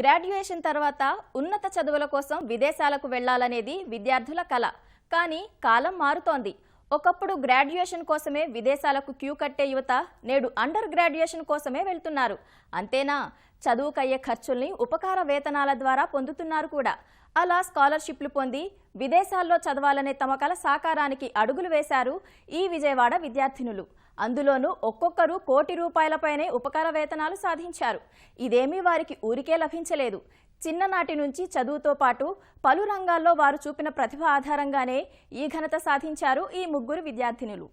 Graduation తర్వాత ఉన్నత చదువుల కోసం విదేశాలకు వెళ్ళాలనేది విద్యార్థుల కల. కానీ కాలం మారుతోంది. ఒకప్పుడు గ్రాడ్యుయేషన్ కోసమే విదేశాలకు క్యూ కట్టే యువత నేడు అండర్ గ్రాడ్యుయేషన్ కోసమే వెళ్తున్నారు. అంతేనా? చదువుకయ్యే ఖర్చుల్ని ఉపకార వేతనాల ద్వారా పొందుతున్నారు కూడా. అలా స్కాలర్షిప్లు పొంది విదేశాల్లో చదవాలనే తమ కల సాకారానికి అడుగులు వేశారు ఈ విజయవాడ విద్యార్థినులు. అందులోనూ ఒక్కొక్కరు కోటి రూపాయలపైనే ఉపకార వేతనాలు సాధించారు. ఇదేమీ వారికి ఊరికే లభించలేదు. చిన్ననాటి నుంచి చదువుతో పాటు పలు రంగాల్లో వారు చూపిన ప్రతిభ ఆధారంగానే ఈ ఘనత సాధించారు ఈ ముగ్గురు విద్యార్థినులు.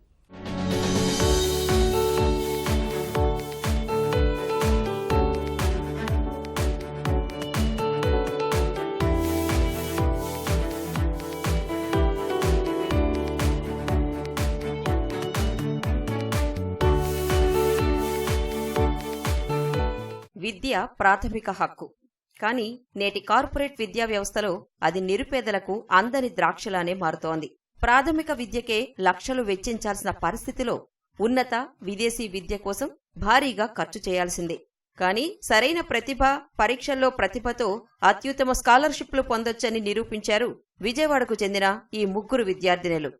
విద్య ప్రాథమిక హక్కు. కానీ నేటి కార్పొరేట్ విద్యా వ్యవస్థలో అది నిరుపేదలకు అందని ద్రాక్షలానే మారుతోంది. ప్రాథమిక విద్యకే లక్షలు వెచ్చించాల్సిన పరిస్థితిలో ఉన్నత విదేశీ విద్య కోసం భారీగా ఖర్చు చేయాల్సిందే. కానీ సరైన ప్రతిభ పరీక్షల్లో ప్రతిభతో అత్యుత్తమ స్కాలర్షిప్లు పొందొచ్చని నిరూపించారు విజయవాడకు చెందిన ఈ ముగ్గురు విద్యార్థినులు.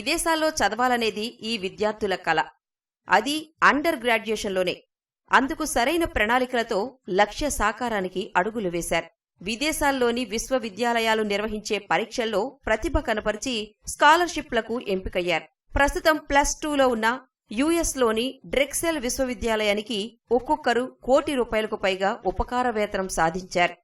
విదేశాల్లో చదవాలనేది ఈ విద్యార్థుల కల. అది అండర్ గ్రాడ్యుయేషన్లోనే. అందుకు సరైన ప్రణాళికలతో లక్ష్య సాకారానికి అడుగులు వేశారు. విదేశాల్లోని విశ్వవిద్యాలయాలు నిర్వహించే పరీక్షల్లో ప్రతిభ కనపరిచి స్కాలర్షిప్లకు ఎంపికయ్యారు. ప్రస్తుతం ప్లస్ టూలో ఉన్న యుఎస్లోని డ్రెక్సెల్ విశ్వవిద్యాలయానికి ఒక్కొక్కరు కోటి రూపాయలకు పైగా ఉపకార వేతనం సాధించారు.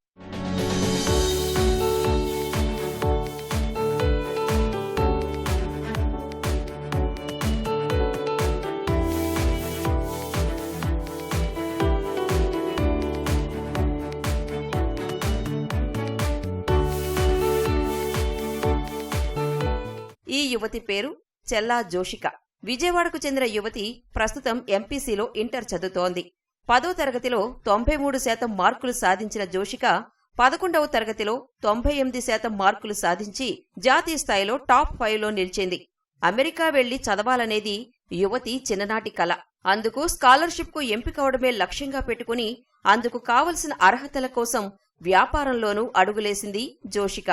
యువతి పేరు చెల్లా జోషిక. విజయవాడకు చెందిన యువతి ప్రస్తుతం ఎంపీసీలో ఇంటర్ చదువుతోంది. పదో తరగతిలో తొంభై మూడు శాతం మార్కులు సాధించిన జోషిక పదకొండవ తరగతిలో తొంభై ఎనిమిది శాతం మార్కులు సాధించి జాతీయ స్థాయిలో టాప్ ఫైవ్లో నిలిచింది. అమెరికా వెళ్ళి చదవాలనేది యువతి చిన్ననాటి కల. అందుకు స్కాలర్షిప్కు ఎంపికవడమే లక్ష్యంగా పెట్టుకుని అందుకు కావలసిన అర్హతల కోసం వ్యాపారంలోనూ అడుగులేసింది జోషిక.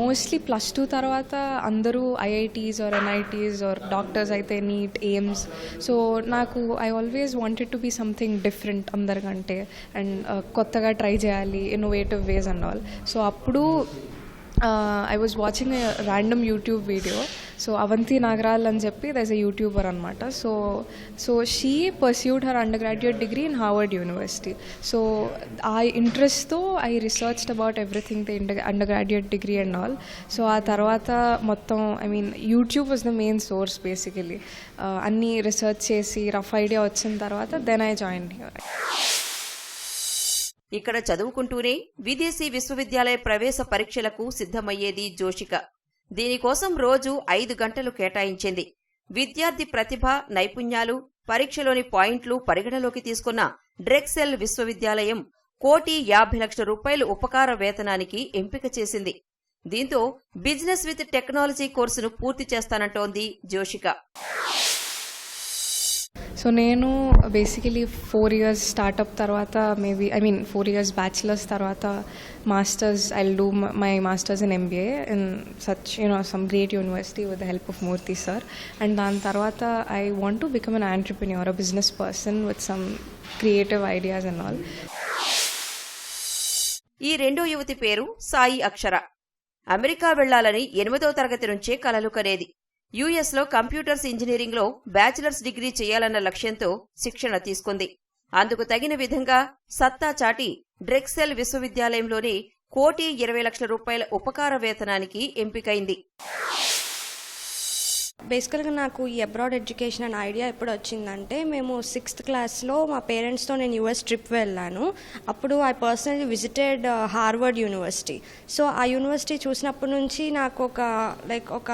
మోస్ట్లీ ప్లస్ టూ తర్వాత అందరూ IITs or NITs or doctors అయితే నీట్ ఎయిమ్స్ సో నాకు I always wanted to be something different అందరికంటే. అండ్ కొత్తగా ట్రై చేయాలి innovative ways and all so అప్పుడు I was watching random YouTube video so Avanti Nagaral అని చెప్పి thus a YouTuber అనమాట so so she pursued her undergraduate degree in Harvard University so ఆ ఇంట్రెస్ట్తో I researched about everything the undergraduate degree and all so ఆ తర్వాత మొత్తం I mean YouTube was the main source basically అన్నీ research చేసి rough idea వచ్చిన తర్వాత then I join here ఇక్కడ చదువుకుంటూనే విదేశీ విశ్వవిద్యాలయ ప్రవేశ పరీక్షలకు సిద్ధమయ్యేది జోషిక. దీనికోసం రోజు ఐదు గంటలు కేటాయించింది. విద్యార్థి ప్రతిభ నైపుణ్యాలు పరీక్షలోని పాయింట్లు పరిగణలోకి తీసుకున్న డ్రెక్సెల్ విశ్వవిద్యాలయం కోటి యాభై లక్షల రూపాయలు ఉపకార వేతనానికి ఎంపిక చేసింది. దీంతో బిజినెస్ విత్ టెక్నాలజీ కోర్సును పూర్తి చేస్తానంటోంది జోషిక. సో నేను బేసికలీ ఫోర్ ఇయర్స్ స్టార్టప్ తర్వాత maybe I mean four years bachelors తర్వాత masters I do my masters in MBA in such you know some great university with the help of Murthy sir and దాని తర్వాత I want to become an entrepreneur a business person with some creative ideas and all ఈ రెండో యువతి పేరు సాయి అక్షర. America వెళ్ళాలని ఎనిమిదో తరగతి నుంచే కలలు కనేది. యుఎస్లో కంప్యూటర్స్ ఇంజనీరింగ్లో బ్యాచిలర్స్ డిగ్రీ చేయాలన్న లక్ష్యంతో శిక్షణ తీసుకుంది. అందుకు తగిన విధంగా సత్తా చాటి డ్రెక్సెల్ విశ్వవిద్యాలయంలోని కోటి ఇరవై లక్షల రూపాయల ఉపకార వేతనానికి ఎంపికైంది. బేసికల్గా నాకు ఈ అబ్రాడ్ ఎడ్యుకేషన్ అనే ఐడియా ఎప్పుడు వచ్చిందంటే మేము సిక్స్త్ క్లాస్లో మా పేరెంట్స్తో నేను యూఎస్ ట్రిప్ వెళ్ళాను. అప్పుడు I personally visited Harvard university so ఆ యూనివర్సిటీ చూసినప్పటి నుంచి నాకు ఒక లైక్ ఒక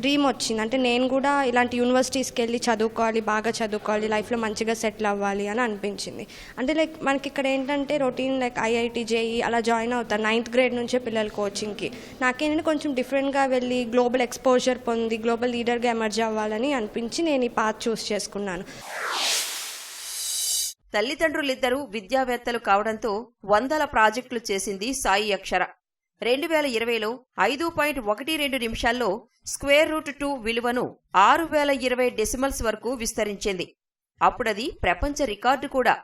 డ్రీమ్ వచ్చింది. అంటే నేను కూడా ఇలాంటి యూనివర్సిటీస్కి వెళ్ళి చదువుకోవాలి బాగా చదువుకోవాలి లైఫ్లో మంచిగా సెటిల్ అవ్వాలి అని అనిపించింది. అంటే లైక్ మనకి ఇక్కడ ఏంటంటే రొటీన్ లైక్ ఐఐటి జేఈ అలా జాయిన్ అవుతారు. నైన్త్ గ్రేడ్ నుంచే పిల్లలు కోచింగ్కి నాకేంటంటే కొంచెం డిఫరెంట్గా వెళ్ళి గ్లోబల్ ఎక్స్పోజర్ పొంది గ్లోబల్ లీడర్గా ఎమర్జ్ అవ్వాలని అనిపించి నేను ఈ పాత్ చూస్ చేసుకున్నాను. తల్లిదండ్రులిద్దరూ విద్యావేత్తలు కావడంతో వందల ప్రాజెక్టులు చేసింది సాయి అక్షర. రెండు వేల ఇరవైలో ఐదు పాయింట్ ఒకటి రెండు నిమిషాల్లో స్క్వేర్ రూట్ టూ విలువను ఆరు వేల ఇరవై డెసిమల్స్ వరకు విస్తరించింది. అప్పుడది ప్రపంచ రికార్డు కూడా.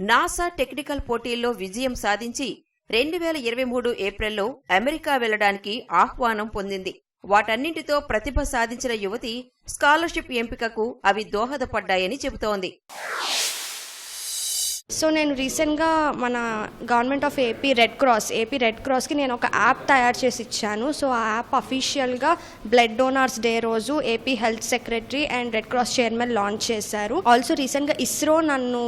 నాసా టెక్నికల్ పోటీల్లో విజయం సాధించి రెండు వేల ఇరవై మూడు ఏప్రిల్లో అమెరికా వెళ్ళడానికి ఆహ్వానం పొందింది. వాటన్నింటితో ప్రతిభ సాధించిన యువతి స్కాలర్షిప్ ఎంపికకు అవి దోహదపడ్డాయని చెబుతోంది. సో నేను రీసెంట్గా మన government of AP red cross AP red క్రాస్కి నేను ఒక యాప్ తయారు చేసి ఇచ్చాను. సో ఆ యాప్ అఫీషియల్గా బ్లడ్ డోనార్స్ డే రోజు AP health secretary and red cross chairman launch చేశారు. ఆల్సో రీసెంట్గా ఇస్రో నన్ను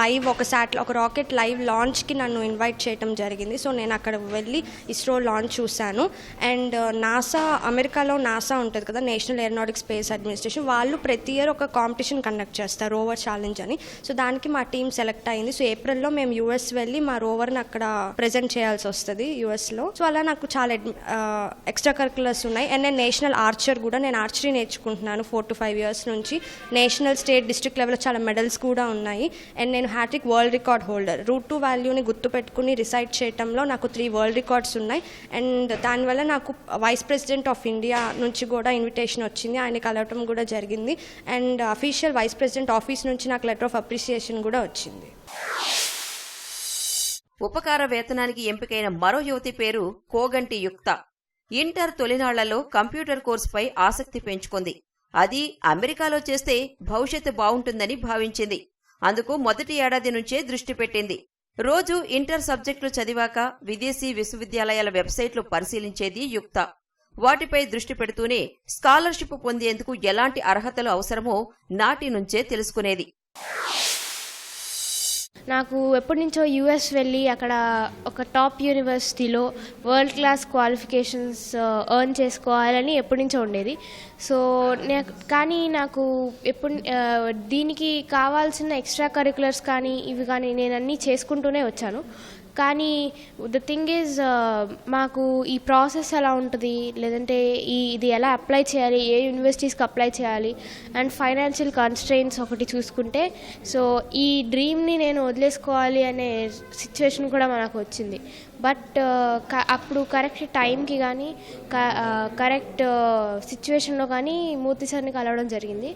లైవ్ ఒక శాట్ ఒక రాకెట్ లైవ్ లాంచ్కి నన్ను ఇన్వైట్ చేయడం జరిగింది. సో నేను అక్కడ వెళ్ళి ఇస్రో లాంచ్ చూశాను. అండ్ uh, నాసా అమెరికాలో నాసా ఉంటుంది కదా నేషనల్ ఏరోనాటిక్ స్పేస్ అడ్మినిస్ట్రేషన్ వాళ్ళు ప్రతి ఇయర్ ఒక కాంపిటీషన్ కండక్ట్ చేస్తారు రోవర్ ఛాలెంజ్ అని. సో దానికి మా టీం సెలెక్ట్ అయింది. సో ఏప్రిల్లో మేము యూఎస్ వెళ్ళి మా రోవర్ని అక్కడ ప్రజెంట్ చేయాల్సి వస్తుంది యూఎస్లో. సో అలా నాకు చాలా ఎక్స్ట్రా కరికులర్స్ ఉన్నాయి. అండ్ నేను నేషనల్ ఆర్చర్ కూడా నేను ఆర్చరీ నేర్చుకుంటున్నాను ఫోర్ టు ఫైవ్ ఇయర్స్ నుంచి. నేషనల్ స్టేట్ డిస్ట్రిక్ట్ లెవెల్లో చాలా మెడల్స్ కూడా ఉన్నాయి. అండ్ నేను hattrick world record holder. Root two వాల్యూని గుర్తుపెట్టుకుని రిసైడ్ చేయడంలో నాకు త్రీ వరల్డ్ రికార్డ్స్ ఉన్నాయి. అండ్ దానివల్ల నాకు వైస్ ప్రెసిడెంట్ ఆఫ్ ఇండియా నుంచి కూడా ఇన్విటేషన్ వచ్చింది. ఆయన కలవటం కూడా జరిగింది. And official vice president office నుంచి నాకు లెటర్ ఆఫ్ అప్రిసియేషన్ కూడా వచ్చింది. ఉపకార వేతనానికి ఎంపికైన మరో యువతి పేరు కోగంటి యుక్త. ఇంటర్ తొలినాళ్ళలో కంప్యూటర్ కోర్సుపై ఆసక్తి పెంచుకుంది. అది అమెరికాలో చేస్తే భవిష్యత్తు బావుంటుందని భావించింది. అందుకు మొదటి ఏడాది నుంచే దృష్టి పెట్టింది. రోజు ఇంటర్ సబ్జెక్టులు చదివాక విదేశీ విశ్వవిద్యాలయాల వెబ్సైట్లు పరిశీలించేది యుక్త. వాటిపై దృష్టి పెడుతూనే స్కాలర్షిప్ పొందేందుకు ఎలాంటి అర్హతలు అవసరమో నాటి నుంచే తెలుసుకునేది. నాకు ఎప్పటి నుంచో యూఎస్ వెళ్ళి అక్కడ ఒక టాప్ యూనివర్సిటీలో వరల్డ్ క్లాస్ క్వాలిఫికేషన్స్ ఎర్న్ చేసుకోవాలని ఎప్పటి నుంచో ఉండేది. సో కానీ నాకు ఎప్పుడు uh, దీనికి కావాల్సిన ఎక్స్ట్రా కరికులర్స్ కానీ ఇవి కానీ నేను అన్నీ చేసుకుంటూనే వచ్చాను. కానీ ద థింగ్ ఈజ్ మాకు ఈ ప్రాసెస్ ఎలా ఉంటుంది? లేదంటే ఈ ఇది ఎలా అప్లై చేయాలి? ఏ యూనివర్సిటీస్కి అప్లై చేయాలి? అండ్ ఫైనాన్షియల్ కన్స్ట్రెయిన్స్ ఒకటి చూసుకుంటే సో ఈ డ్రీమ్ని నేను వదిలేసుకోవాలి అనే సిచ్యువేషన్ కూడా మనకు వచ్చింది. బట్ uh, అప్పుడు కరెక్ట్ టైంకి కానీ కరెక్ట్ సిచ్యువేషన్లో uh, uh, కానీ మూర్తి సార్ని కలవడం జరిగింది.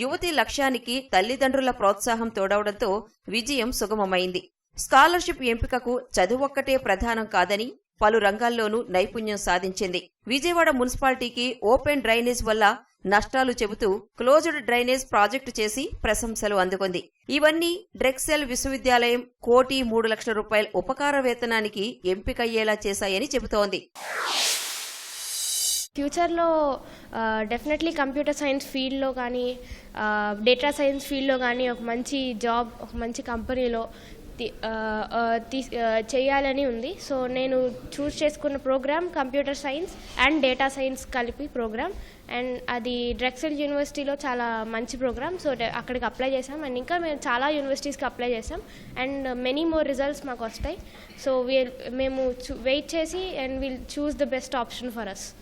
యువతి లక్ష్యానికి తల్లిదండ్రుల ప్రోత్సాహం తోడవడంతో విజయం సుగమమైంది. స్కాలర్షిప్ ఎంపికకు చదువొక్కటే ప్రధానం కాదని పలు రంగాల్లోనూ నైపుణ్యం సాధించింది. విజయవాడ మున్సిపాలిటీకి ఓపెన్ డ్రైనేజ్ వల్ల నష్టాలు చెబుతూ క్లోజ్డ్ డ్రైనేజ్ ప్రాజెక్టు చేసి ప్రశంసలు అందుకుంది. ఇవన్నీ డ్రెక్సెల్ విశ్వవిద్యాలయం కోటి మూడు లక్షల రూపాయల ఉపకార వేతనానికి ఎంపికయ్యేలా చేశాయని చెబుతోంది. ఫ్యూచర్లో డెఫినెట్లీ కంప్యూటర్ సైన్స్ ఫీల్డ్లో కానీ డేటా సైన్స్ ఫీల్డ్లో కానీ ఒక మంచి జాబ్ ఒక మంచి కంపెనీలో తీ- చేయాలని ఉంది. సో నేను చూస్ చేసుకున్న program computer science and data science కలిపి ప్రోగ్రామ్. అండ్ అది డ్రెక్సెల్ యూనివర్సిటీలో చాలా మంచి ప్రోగ్రామ్. సో అక్కడికి అప్లై చేసాం అండ్ ఇంకా మేము చాలా యూనివర్సిటీస్కి అప్లై చేసాం అండ్ మెనీ మోర్ రిజల్ట్స్ మాకు వస్తాయి. సో వీల్ మేము వెయిట్ చేసి and will choose the best option for us.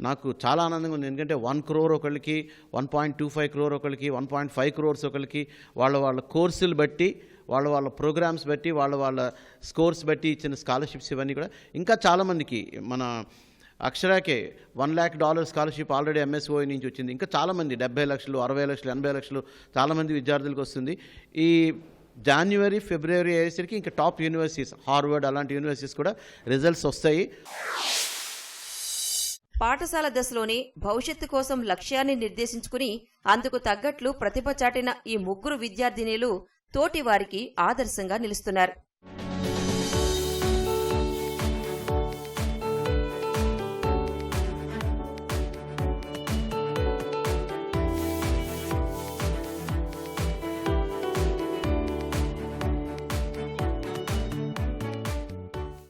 నాకు చాలా ఆనందంగా ఉంది. ఎందుకంటే వన్ క్రోర్ ఒకళ్ళకి one point two five crore ఒకళ్ళకి వన్ పాయింట్ ఫైవ్ క్రోర్స్ ఒకళ్ళకి వాళ్ళ వాళ్ళ కోర్సులు బట్టి వాళ్ళ వాళ్ళ ప్రోగ్రామ్స్ బట్టి వాళ్ళ వాళ్ళ స్కోర్స్ బట్టి ఇచ్చిన స్కాలర్షిప్స్ ఇవన్నీ కూడా. ఇంకా చాలామందికి మన అక్షరాకే one lakh dollar scholarship already MSO నుంచి వచ్చింది. ఇంకా చాలామంది డెబ్బై లక్షలు అరవై లక్షలు ఎనభై లక్షలు చాలామంది విద్యార్థులకు వస్తుంది. ఈ జాన్యువరి ఫిబ్రవరి అయ్యేసరికి ఇంకా టాప్ యూనివర్సిటీస్ హార్వర్డ్ అలాంటి యూనివర్సిటీస్ కూడా రిజల్ట్స్ వస్తాయి. పాఠశాల దశలోనే భవిష్యత్తు కోసం లక్ష్యాన్ని నిర్దేశించుకుని అందుకు తగ్గట్లు ప్రతిభ చాటిన ఈ ముగ్గురు విద్యార్థినీలు తోటి వారికి ఆదర్శంగా నిలుస్తున్నారు.